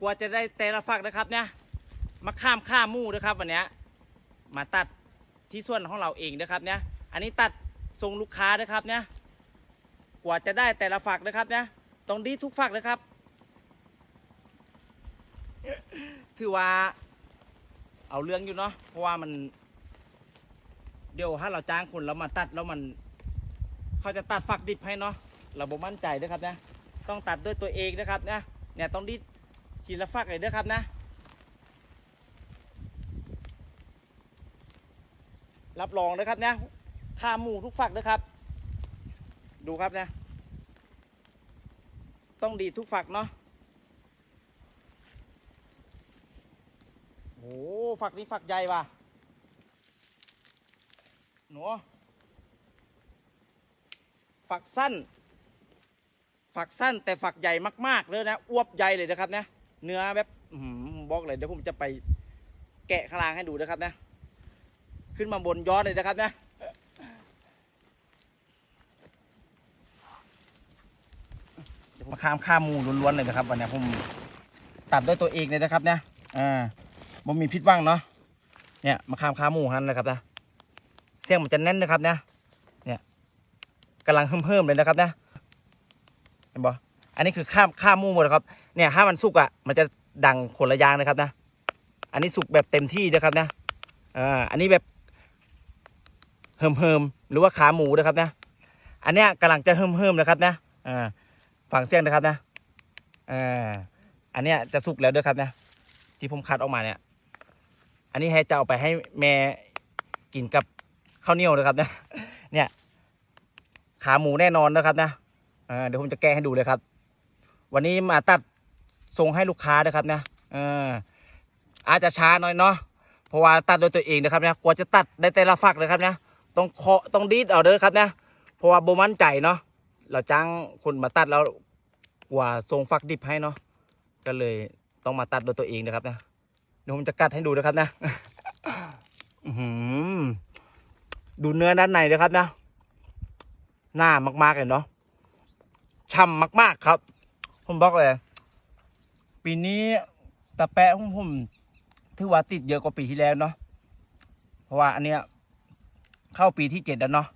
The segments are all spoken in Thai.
กว่าจะได้แต่ละฝักนะครับเนี่ยมาข้ามข้ามมู่นะครับวันนี้มาตัดที่ส่วนของเราเองนะครับเนี่ยอันนี้ตัดส่งลูกค้านะครับเนี่ยกว่าจะได้แต่ละฝักนะครับเนี่ยต้องดีทุกฝักนะครับ ถือว่า เอาเรื่องอยู่เนาะเพราะว่ามันเดี๋ยวถ้าเราจ้างคนแล้วมาตัดแล้วมัน เขาจะตัดฝักดิบให้เนาะเราบ่มั่นใจนะครับนะต้องตัดด้วยตัวเองนะครับนะเนี่ยต้องดี ดทีละฝักเลยนะครับนะรับรองนะครับนะค่าหมูทุกฝักนะครับ ดูครับนะ ต้องดีทุกฝักเนาะโอ้ฝักนี้ฝักใหญ่ว่ะหนูฝักสั้น ฝักสั้นแต่ฝักใหญ่มาก ๆ เลยนะ อวบใหญ่เลยนะครับนะ เนื้อแบบบอกเลยเดี๋ยวผมจะไปแกะข้างล่างให้ดูนะครับนะ ขึ้นมาบนยอดเลยนะครับนะเดี๋ยมาข้ามข้ามหมูล้วนๆเลยนะครับวันนี้ผมตัดด้วยตัวเองเลยนะครับเนี่ยอ่าผมมีพิษว่างเนาะเนี่ยมาข้ามข้ามหมูฮันนะครับนะเสียงมันจะแน่นนะครับเนะเนี่ยกำลังเพิ่มๆเลยนะครับเนะเห็นบ่ อันนี้คือข้ามข้ามหมูหมดครับ เนี่ยถ้ามันสุกอะ มันจะดังคนละยางนะครับนะ อันนี้สุกแบบเต็มที่นะครับนะอ่าอันนี้แบบเฮิมเฮิมหรือว่าขาหมูนะครับนะ อันเนี้ยกำลังจะเฮิมเฮิมนะครับนะอ่าฟังเสี้ยงนะครับนะอ่าอันเนี้ยจะสุกแล้วด้วยครับนะ ที่ผมคัดออกมาเนี่ย อันนี้ให้จะเอาไปให้แม่กินกับข้าวเหนียวนะครับนะ เนี่ยขาหมูแน่นอนนะครับนะอ่าเดี๋ยวผมจะแก้ให้ดูเลยครับ วันนี้มาตัดส่งให้ลูกค้านะครับนะอ่าอาจจะช้าหน่อยเนาะเพราะว่าตัดโดยตัวเองนะครับนะกว่าจะตัดได้แต่ละฝักเลยครับนะต้องเคาะต้องดีดเอาเด้อครับนะเพราะว่าโบมั่นใจเนาะเราจ้างคนมาตัดแล้วกว่าทรงฝักดิบให้เนาะก็เลยต้องมาตัดโดยตัวเองนะครับนะเดี๋ยวผมจะกัดให้ดูนะครับนะอือดูเนื้อด้านในนะครับนะ หน้ามากๆเลยเนาะช่ำมาก ๆ ครับ ผมบอกเลย ปีนี้ตะแปะของผมถือว่าติดเยอะกว่าปีที่แล้วเนาะเพราะว่าอันเนี้ย เข้าปีที่เจ็ดแล้วเนาะ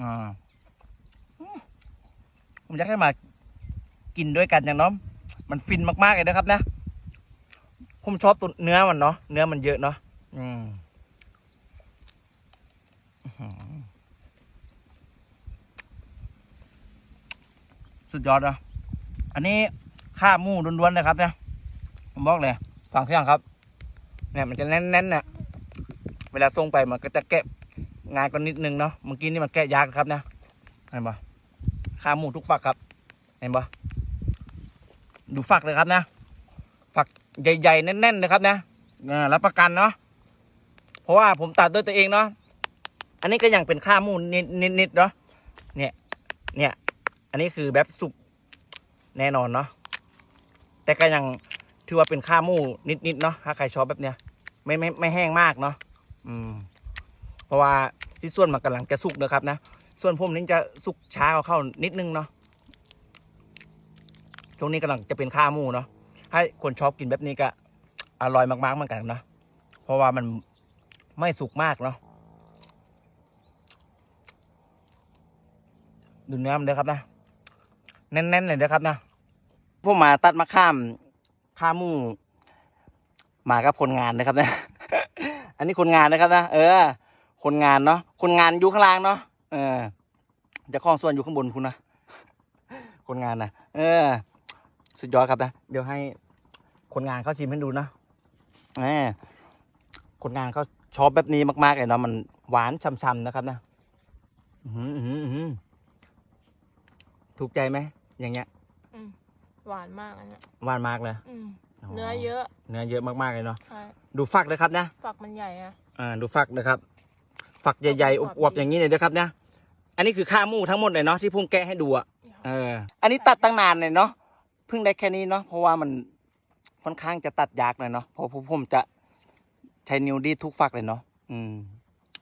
อ่าผมอยากให้มากินด้วยกันอย่างน้อมันฟินมาก ๆ เลยนะครับ นะ ผมชอบตัวเนื้อมันเนาะเนื้อมันเยอะเนาะอืมสุดยอดนะ อันนี้ข้ามูล้วนๆนะครับเนี่ยผมบอกเลยฟังเสียงครับ เนี่ยมันจะแน่นๆเนี่ยเวลาส่งไปมันก็จะแกะง่ายกว่านิดนึงเนาะเมื่อกี้นี่มันแกะยากครับนะเห็นปะข้ามูทุกฝักครับเห็นปะดูฝักเลยครับนะฝักใหญ่ๆแน่นๆนะครับนะรับประกันเนาะเพราะว่าผมตัดด้วยตัวเองเนาะอันนี้ก็ยังเป็นข้ามูนิดๆเนาะเนี่ย เนี่ย อันนี้คือแบบสุก แน่นอนเนาะแต่ก็ยังถือว่าเป็นข้ามูนิดๆเนาะถ้าใครชอบแบบเนี้ยไม่ไม่ไม่แห้งมากเนาะอืม เพราะว่าที่ส่วนมันกำลังจะสุกนะครับนะส่วนผมนี่จะสุกช้าเข้านิดนึงเนาะช่วงนี้กำลังจะเป็นข้ามูเนาะให้คนชอบกินแบบนี้ก็อร่อยมากๆเหมือนกันนะเพราะว่ามันไม่สุกมากเนาะดูเนื้อมันเลยครับนะแน่นๆเลยนะครับนะ พวกมาตัดมะข้ามข้าหมูมากับคนงานนะครับนะ อันนี้คนงานนะครับนะ เออ คนงานเนาะ คนงานอยู่ข้างล่างเนาะ เออ จะคล้องส่วนอยู่ข้างบนคุณนะ คนงานนะเออ สุดยอดครับนะ เดี๋ยวให้คนงานเขาชิมให้ดูนะเออคนงานเขาชอบแบบนี้มากๆเลยเนาะ มันหวานช่ำๆนะครับนะ อือหือถูกใจไหม อย่างเงี้ย หวานมากอันเนี้ยหวานมากเลย อืมเนื้อเยอะ เนื้อเยอะมากๆเลยเนาะ ใช่ดูฝักเลยครับนะ ฝักมันใหญ่อะ อ่า ดูฝักนะครับ ฝักใหญ่ๆอวบๆอย่างนี้เลยนะครับนะ อันนี้คือข้าหมูทั้งหมดเลยเนาะที่พุ่งแกะให้ดูอะ เออ อันนี้ตัดตั้งนานเลยเนาะ เพิ่งได้แค่นี้เนาะ เพราะว่ามันค่อนข้างจะตัดยากเลยเนาะ เพราะผมจะใช้นิ้วดีดทุกฝักเลยเนาะ อืม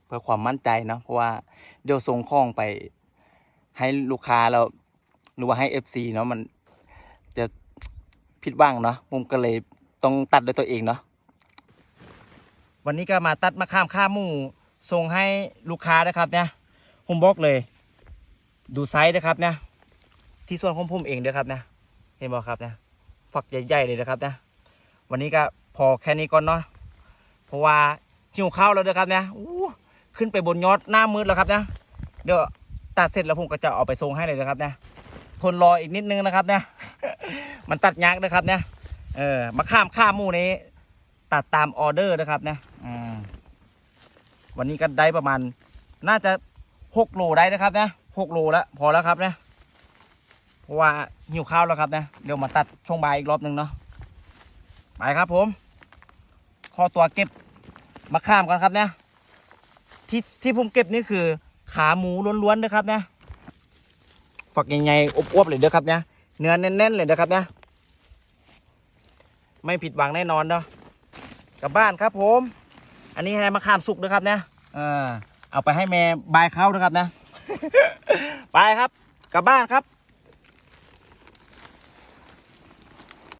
เพื่อความมั่นใจเนาะ เพราะว่าเดี๋ยวส่งของไป ให้ลูกค้าเราหรือว่าให้เอฟซีเนาะมัน จะผิดหวังเนาะผมก็เลยต้องตัดด้วยตัวเองเนาะวันนี้ก็มาตัดมะขามข้าหมูส่งให้ลูกค้านะครับเนี่ยผมบอกเลย ดูไซส์นะครับเนี่ยที่ส่วนของผมเองเด้อครับเนี่ยเห็นบอกครับเนี่ยฝักใหญ่ๆเลยนะครับเนี่ยวันนี้ก็พอแค่นี้ก่อนเนาะเพราะว่าหิวข้าวแล้วเด้อครับเนี่ยขึ้นไปบนยอดหน้ามืดแล้วครับเนี่ยเดี๋ยวตัดเสร็จแล้วผมก็จะเอาไปส่งให้เลยนะครับเนี่ย ทนรออีกนิดนึงนะครับ เนี่ย มันตัดยากนะครับ เนี่ย เออมาข้ามข้ามหมูนี้ ตัดตามออเดอร์นะครับ เนี่ยอืมวันนี้ก็ได้ประมาณ น่าจะหกโลได้นะครับ เนะหกโลแล้วพอแล้วครับ เนะเพราะว่าหิวข้าวแล้วครับเนะเดี๋ยวมาตัดช่วงบ่ายอีกรอบหนึ่งเนาะไปครับผม ข้อตัวเก็บมะขามกันครับเนี่ยที่ที่ผมเก็บนี่คือขาหมูล้วนๆนะครับเนี่ย ฝักใหญ่ๆอบอวบๆเลยเด้อครับเนี่ยเนื้อแน่นๆเลยเด้อครับเนี่ยไม่ผิดหวังแน่นอนเนาะกลับบ้านครับผม อันนี้ให้มาขามสุกนะครับเนี่ยเออเอาไปให้แม่บายเขานะครับนะ ไปครับ กลับบ้านครับ